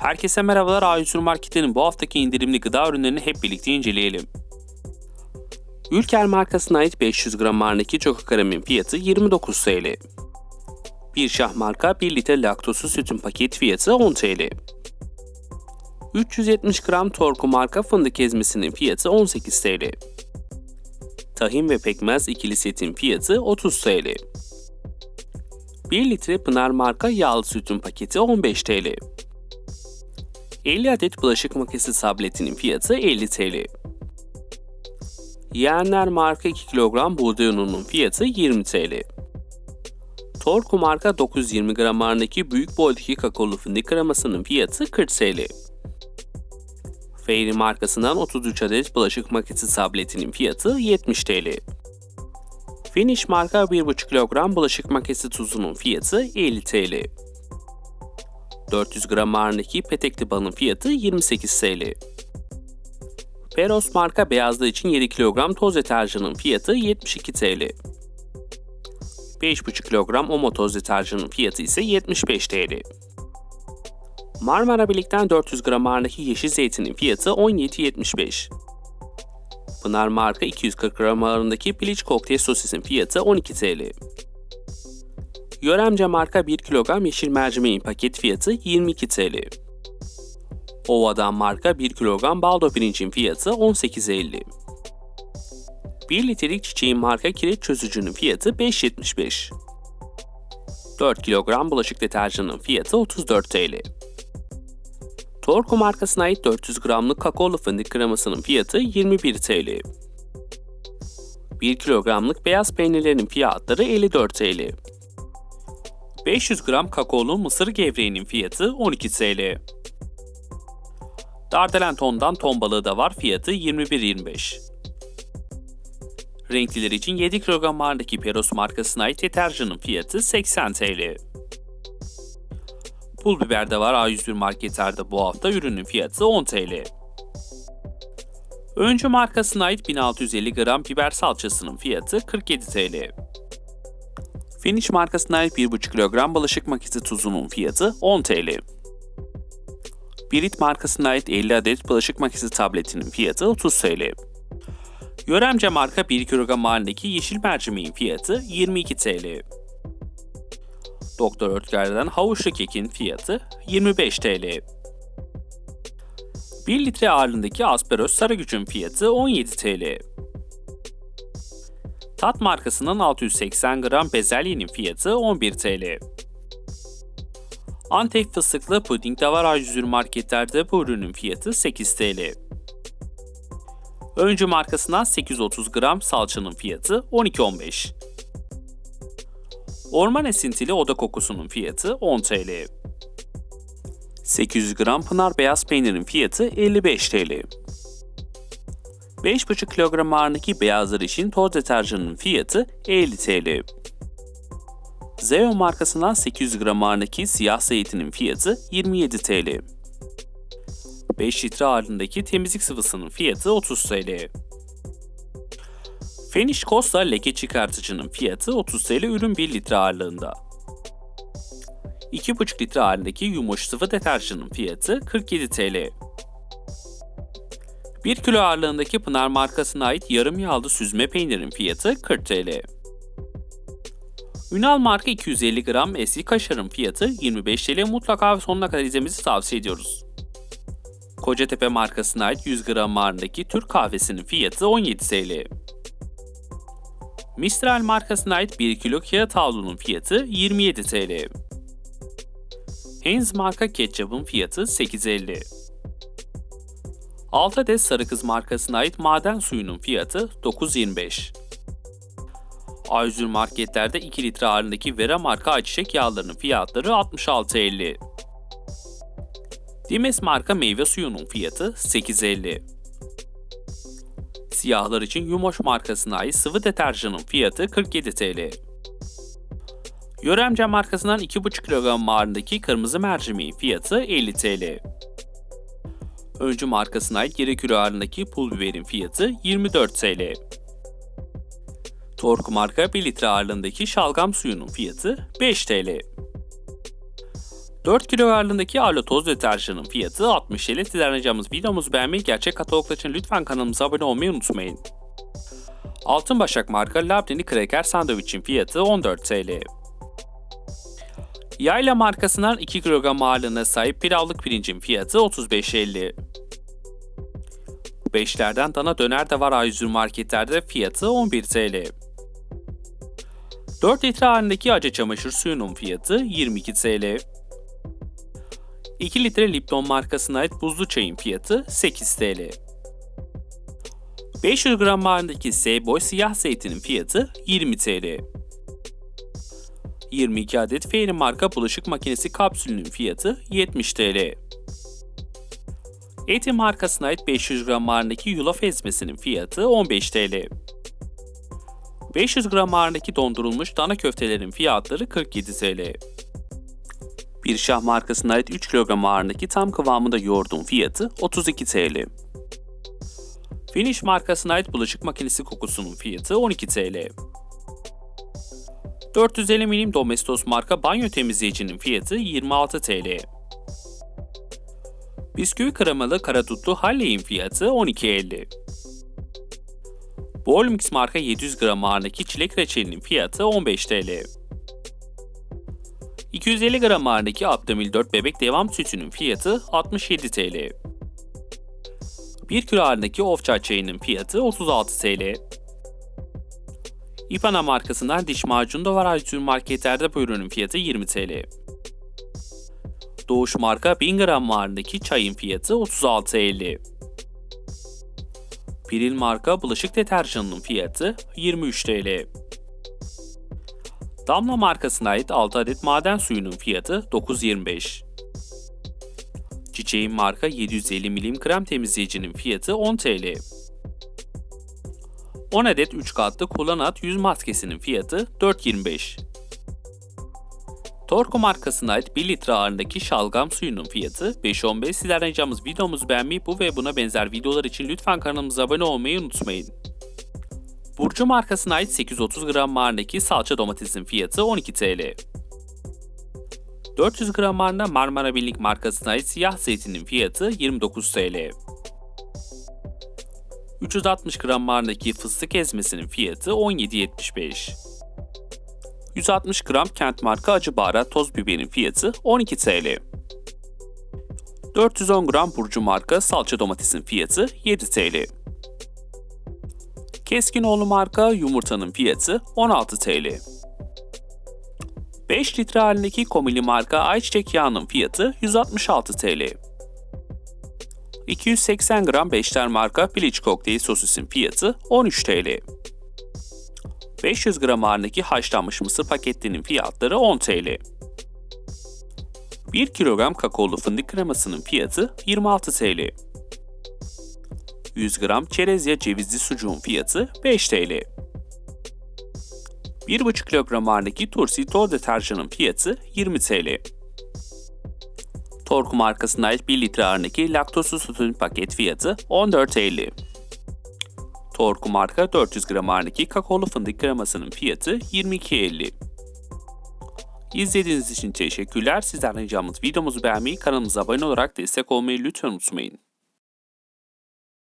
Herkese merhabalar A100 Market'in bu haftaki indirimli gıda ürünlerini hep birlikte inceleyelim. Ülker markasına ait 500 gram Choco Karam'ın fiyatı 29 TL. Bir şah marka 1 litre laktozsuz sütün paket fiyatı 10 TL. 370 gram Torku marka fındık ezmesinin fiyatı 18 TL. Tahin ve pekmez ikili setin fiyatı 30 TL. 1 litre Pınar marka yağlı sütün paketi 15 TL. 50 adet bulaşık makinesi tabletinin fiyatı 50 TL. Yeğenler marka 2 kilogram buğday ununun fiyatı 20 TL. Torku marka 920 gram ağırlığındaki büyük boydaki kakaolu fındık kremasının fiyatı 40 TL. Fairy markasından 33 adet bulaşık makinesi tabletinin fiyatı 70 TL. Finish marka 1,5 kilogram bulaşık makinesi tuzunun fiyatı 50 TL. 400 gram ağırlığındaki petekli balın fiyatı 28 TL. Peros marka beyazlığı için 7 kilogram toz deterjanın fiyatı 72 TL. 5,5 kilogram Omo toz deterjanın fiyatı ise 75 TL. Marmara Birlik'ten 400 gram ağırlığındaki yeşil zeytinin fiyatı 17.75. Pınar marka 240 gram ağırlığındaki piliç kokteyl sosisin fiyatı 12 TL. Yöremce marka 1 kilogram yeşil mercimeğin paket fiyatı 22 TL. Ova'dan marka 1 kilogram baldo pirincin fiyatı 18.50. 1 litrelik çiçeğin marka kireç çözücünün fiyatı 5.75. 4 kilogram bulaşık deterjanının fiyatı 34 TL. Torku markasına ait 400 gramlık kakaolu fındık kremasının fiyatı 21 TL. 1 kilogramlık beyaz peynirlerin fiyatları 54 TL. 500 gram kakaolu mısır gevreğinin fiyatı 12 TL. Dardelen tondan ton balığı da var fiyatı 21.25. Renkliler için 7 kilogram ağırlığındaki Peros markasına ait deterjanın fiyatı 80 TL. Pul biber de var A101 marketlerde bu hafta ürünün fiyatı 10 TL. Öncü markasına ait 1650 gram biber salçasının fiyatı 47 TL. Finish markasına ait 1,5 kilogram bulaşık makinesi tuzunun fiyatı 10 TL. Birit markasına ait 50 adet bulaşık makinesi tabletinin fiyatı 30 TL. Yöremce marka 1 kilogram halindeki yeşil mercimeğin fiyatı 22 TL. Doktor Ötker'den havuçlu kekin fiyatı 25 TL. 1 litre ağırlığındaki Asperos Sarıgüç'ün fiyatı 17 TL. Tat markasının 680 gram bezelyenin fiyatı 11 TL. Antep fıstıklı puding de var A101 marketlerde bu ürünün fiyatı 8 TL. Öncü markasından 830 gram salçanın fiyatı 12.15. Orman esintili oda kokusunun fiyatı 10 TL. 800 gram pınar beyaz peynirin fiyatı 55 TL. 5,5 kilogram ağırlığındaki beyazlar için toz deterjanın fiyatı 50 TL. Zeo markasından 800 gram ağırlığındaki siyah zeytinin fiyatı 27 TL. 5 litre ağırlığındaki temizlik sıvısının fiyatı 30 TL. Finish Costa leke çıkartıcının fiyatı 30 TL ürün 1 litre ağırlığında. 2,5 litre ağırlığındaki yumuş sıvı deterjanın fiyatı 47 TL. 1 kilo ağırlığındaki Pınar markasına ait yarım yağlı süzme peynirin fiyatı 40 TL. Ünal marka 250 gram eski kaşarın fiyatı 25 TL mutlaka sonuna kadar izlemenizi tavsiye ediyoruz. Kocatepe markasına ait 100 gram ağırlığındaki Türk kahvesinin fiyatı 17 TL. Mistral markasına ait 1 kilo kağıt havlunun fiyatı 27 TL. Heinz marka ketçapın fiyatı 8.50. 6 adet Sarı markasına ait maden suyunun fiyatı 9.25. A101 marketlerde 2 litre ağırlığındaki Vera marka ayçiçek yağlarının fiyatları 66.50. Dimes marka meyve suyunun fiyatı 8.50. Siyahlar için Yumoş markasına ait sıvı deterjanın fiyatı 47 TL. Yöremce markasından 2,5 kilogram ağırlığındaki kırmızı mercimeğin fiyatı 50 TL. Öncü markasına ait yarı kilo ağırlığındaki pul biberin fiyatı 24 TL. Tork marka 1 litre ağırlığındaki şalgam suyunun fiyatı 5 TL. 4 kilo ağırlığındaki Arlo toz deterjanın fiyatı 60 TL. Sizden ricamız videomuzu beğenmeyi, gerçek kataloglar için lütfen kanalımıza abone olmayı unutmayın. Altın Başak marka Labneli Kraker sandviçin fiyatı 14 TL. Yayla markasından 2 kilogram ağırlığına sahip pilavlık pirincin fiyatı 35.50. Beşlerden dana döner de var A101 marketlerde fiyatı 11 TL. 4 litre halindeki acı çamaşır suyunun fiyatı 22 TL. 2 litre Lipton markasına ait buzlu çayın fiyatı 8 TL. 500 gram halindeki Seyboy siyah zeytinin fiyatı 20 TL. 22 adet Fairy marka bulaşık makinesi kapsülünün fiyatı 70 TL. Eti markasına ait 500 gram ağırlığındaki yulaf ezmesinin fiyatı 15 TL. 500 gram ağırlığındaki dondurulmuş dana köftelerin fiyatları 47 TL. Bir şah markasına ait 3 kilogram ağırlığındaki tam kıvamında yoğurdun fiyatı 32 TL. Finish markasına ait bulaşık makinesi kokusunun fiyatı 12 TL. 450 milim Domestos marka banyo temizleyicinin fiyatı 26 TL. Bisküvi kremalı karadutlu Halley'in fiyatı 12.50. Bolmix marka 700 gram ağırlığındaki çilek reçelinin fiyatı 15 TL. 250 gram ağırlığındaki Abdamil 4 bebek devam sütünün fiyatı 67 TL. 1 kilo ağırlığındaki Ofça çayının fiyatı 36 TL. İpana markasından diş macunu da var A101 marketlerde bu ürünün fiyatı 20 TL. Doğuş marka 1000 gram ağırlığındaki çayın fiyatı 36.50. Piril marka bulaşık deterjanının fiyatı 23 TL. Damla markasına ait 6 adet maden suyunun fiyatı 9.25. Çiçeğin marka 750 milim krem temizleyicinin fiyatı 10 TL. 10 adet 3 katlı kullanat yüz maskesinin fiyatı 4.25. Torku markasına ait 1 litre ağırlığındaki şalgam suyunun fiyatı 5.15. Sizlerden ricamız videomuzu beğenmeyi bu ve buna benzer videolar için lütfen kanalımıza abone olmayı unutmayın. Burcu markasına ait 830 gram ağırlığındaki salça domatesin fiyatı 12 TL. 400 gram ağırlığında Marmara Birlik markasına ait siyah zeytinin fiyatı 29 TL. 360 gram ağırlığındaki fıstık ezmesinin fiyatı 17.75. 160 gram kent marka acı baharat toz biberin fiyatı 12 TL. 410 gram burcu marka salça domatesin fiyatı 7 TL. Keskinoğlu marka yumurtanın fiyatı 16 TL. 5 litre halindeki komili marka ayçiçek yağının fiyatı 166 TL. 280 gram Beşler marka piliç kokteyl sosisin fiyatı 13 TL. 500 gram ağırlığındaki haşlanmış mısır paketlerinin fiyatları 10 TL. 1 kilogram kakaolu fındık kremasının fiyatı 26 TL. 100 gram çerez ya cevizli sucuğun fiyatı 5 TL. 1,5 kilogram ağırlığındaki Tursi toz deterjanın fiyatı 20 TL. Torku markasına ait 1 litre ağırlığındaki laktozsuz sütün paket fiyatı 14.50. Torku marka 400 gram ağırlığındaki kakaolu fındık kremasının fiyatı 22.50. İzlediğiniz için teşekkürler. Sizden ricamız videomuzu beğenmeyi, kanalımıza abone olarak destek olmayı lütfen unutmayın.